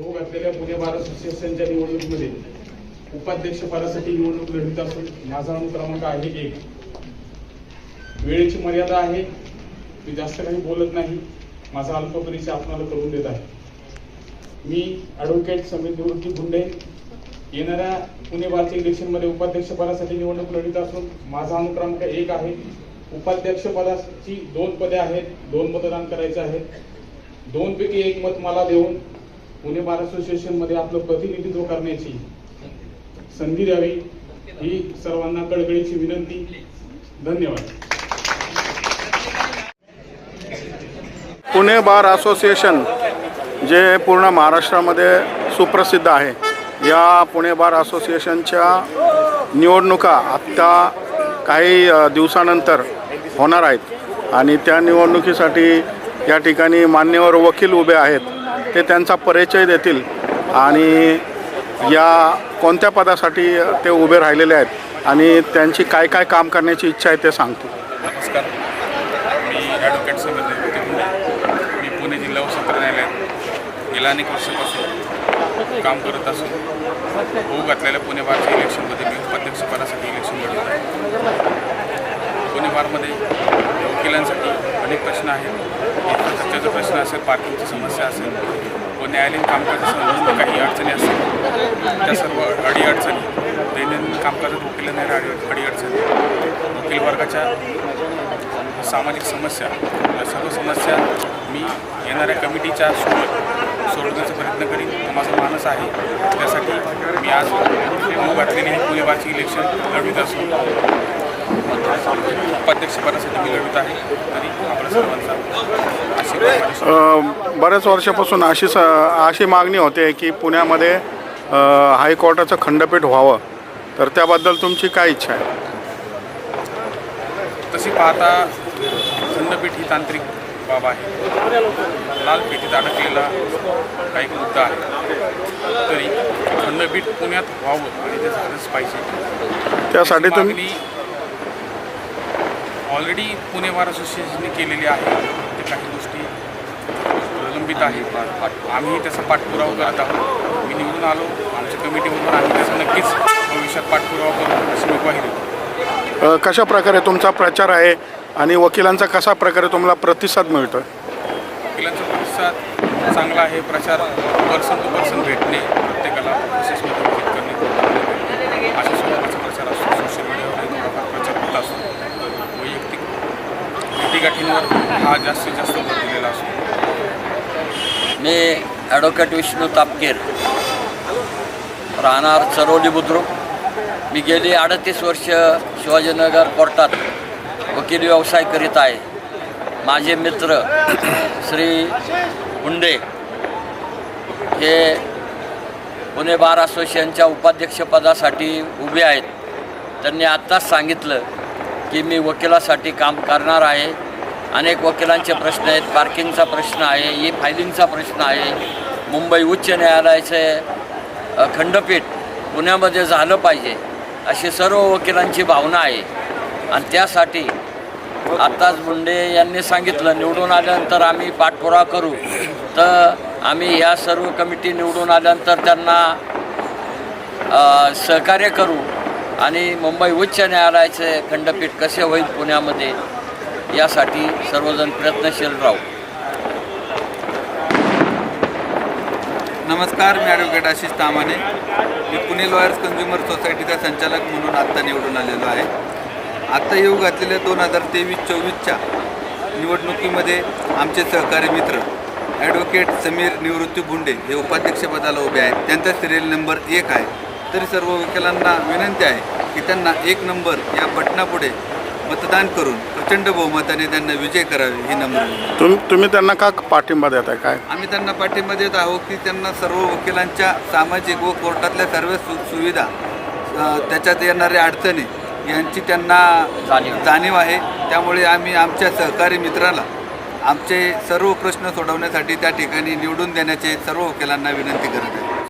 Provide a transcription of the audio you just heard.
होऊ घातलेल्या पुणे बार असोसिएशनच्या निवडणुकीमध्ये उपाध्यक्षपदासाठी निवडणूक लढवित असून माझा क्रमांक आहे एक. वेळेची मर्यादा आहे. मी जास्त काही बोलत नाही. माझा अल्प परिचय आपणाला करून देत आहे. मी ॲडव्होकेट समीर निवृत्ती गुंडे. येणाऱ्या पुणे बारच्या इलेक्शनमध्ये उपाध्यक्षपदासाठी निवडणूक लढवित असून माझा अनुक्रमांक एक आहे. उपाध्यक्षपदाची दोन पदे आहेत. दोन मतदान करायचे आहेत दोन पैकी एक मत मला देऊन पुणे बार असोसिएशनमध्ये आपलं प्रतिनिधित्व करण्याची संधी द्यावी ही सर्वांना कळकळीची विनंती. धन्यवाद. पुणे बार असोसिएशन जे पूर्ण महाराष्ट्रामध्ये सुप्रसिद्ध आहे या पुणे बार असोसिएशनच्या निवडणुका आत्ता काही दिवसानंतर होणार आहेत. आणि त्या निवडणुकीसाठी या ठिकाणी मान्यवर वकील उभे आहेत. ते त्यांचा परिचय देतील. आणि या कोणत्या पदासाठी ते उभे राहिलेले आहेत आणि त्यांची काय काय काम करण्याची इच्छा आहे ते सांगतील नमस्कार. मी ॲडव्होकेट मी पुणे जिल्हा व सत्र न्यायालयात गेल्या अनेक वर्षापासून काम करत असून होऊ घातलेल्या पुणे बारच्या इलेक्शनमध्ये मी उपाध्यक्षपदासाठी इलेक्शन लढवत आहे. पुणे बारमध्ये वकिलांसाठी अनेक प्रश्न आहेत. समस्या असेल पार्किंगची समस्या असेल व न्यायालयीन कामकाजासंबंधित काही अडचणी असतील त्या सर्व अडीअडचणी दैनंदिन कामकाजात वकिलांना अडी अडीअडचणी वकील वर्गाच्या सामाजिक समस्या या सर्व समस्या मी येणाऱ्या कमिटीच्या सोबत सोडवण्याचा प्रयत्न करीन. हा माझा मानस आहे. त्यासाठी मी आज मग घातलेली हे पुणे बारची इलेक्शन लढवित असून उपाध्यक्षपदासाठी मी लढवित आहे. तरी आपल्या सर्वांचा बऱ्याच वर्षापासून अशी स अशी मागणी होते की पुण्यामध्ये हायकोर्टाचं खंडपीठ व्हावं. तर त्याबद्दल तुमची काय इच्छा आहे? तशी पाहता खंडपीठ ही तांत्रिक बाब आहे. लाल पेटीत अडकलेला काही मुद्दा आहे. तरी खंडपीठ पुण्यात व्हावं आणि ते झालंच पाहिजे. त्यासाठी तुम्ही ऑलरेडी पुणे बार असोसिएशनने केलेली आहे. ते काही गोष्टी प्रलंबित आहेत आम्ही त्याचा पाठपुरावा करत आहोत. मी निवडून आलो. आमच्या कमिटीमधून आम्ही त्याचा नक्कीच भविष्यात पाठपुरावा करू अशी मी अ, कशा प्रकारे तुमचा प्रचार आहे आणि वकिलांचा कशा प्रकारे तुम्हाला प्रतिसाद मिळतो वकिलांचा प्रतिसाद चांगला आहे. प्रचार पर्सन टू पर्सन भेटणे प्रत्येकाला प्रोसेसमध्ये विजिट करणे अशा स्वरूपाचा प्रचार असतो. सोशल मीडियावर थोडाफार प्रचार होत असतो. वैयक्तिक भेटीगाठींवर हा जास्तीत जास्त भर दिलेला असतो. मी ॲडव्होकेट विष्णू तापकीर राहणार चरोली बुद्रुक. मी गेली अडतीस वर्ष शिवाजीनगर कोर्टात वकील व्यवसाय करीत आहे. माझे मित्र श्री हुंडे हे पुणे बार असोसिएशनच्या उपाध्यक्षपदासाठी उभे आहेत. त्यांनी आत्ताच सांगितलं की मी वकिलासाठी काम करणार आहे. अनेक वकिलांचे प्रश्न आहेत पार्किंगचा प्रश्न आहे ई फायलिंगचा प्रश्न आहे. मुंबई उच्च न्यायालयाचे खंडपीठ पुण्यामध्ये झालं पाहिजे अशी सर्व वकिलांची भावना आहे. आणि त्यासाठी आत्ताच मुंडे यांनी सांगितलं निवडून आल्यानंतर आम्ही पाठपुरावा करू. तर आम्ही या सर्व कमिटी निवडून आल्यानंतर त्यांना सहकार्य करू. आणि मुंबई उच्च न्यायालयाचे खंडपीठ कसे होईल पुण्यामध्ये यासाठी सर्वजण प्रयत्नशील राहू. नमस्कार मी ॲडव्होकेट आशिष तामाने. मी पुणे लॉयर्स कन्झ्युमर सोसायटीचा संचालक म्हणून आत्ता निवडून आलेलो आहे. आत्ता येऊ घातलेल्या दोन हजार तेवीस चोवीसच्या निवडणुकीमध्ये आमचे सहकारी मित्र ॲडव्होकेट समीर निवृत्ती भुंडे हे उपाध्यक्षपदाला उभे आहेत. त्यांचा सिरियल नंबर एक आहे. तरी सर्व वकिलांना विनंती आहे की त्यांना एक नंबर या बटनापुढे मतदान करून प्रचंड बहुमताने त्यांना विजय करावे ही नम्र. तुम तुम्ही त्यांना का पाठिंबा देत आहे काय आम्ही त्यांना पाठिंबा देत आहोत की त्यांना सर्व वकिलांच्या सामाजिक व कोर्टातल्या सर्व सु सुविधा त्याच्यात येणाऱ्या अडचणी यांची त्यांना जाणीव. जाणीव आहे त्यामुळे आम्ही आमच्या सहकारी मित्राला आमचे सर्व प्रश्न सोडवण्यासाठी त्या ठिकाणी निवडून देण्याचे सर्व वकिलांना विनंती करत आहे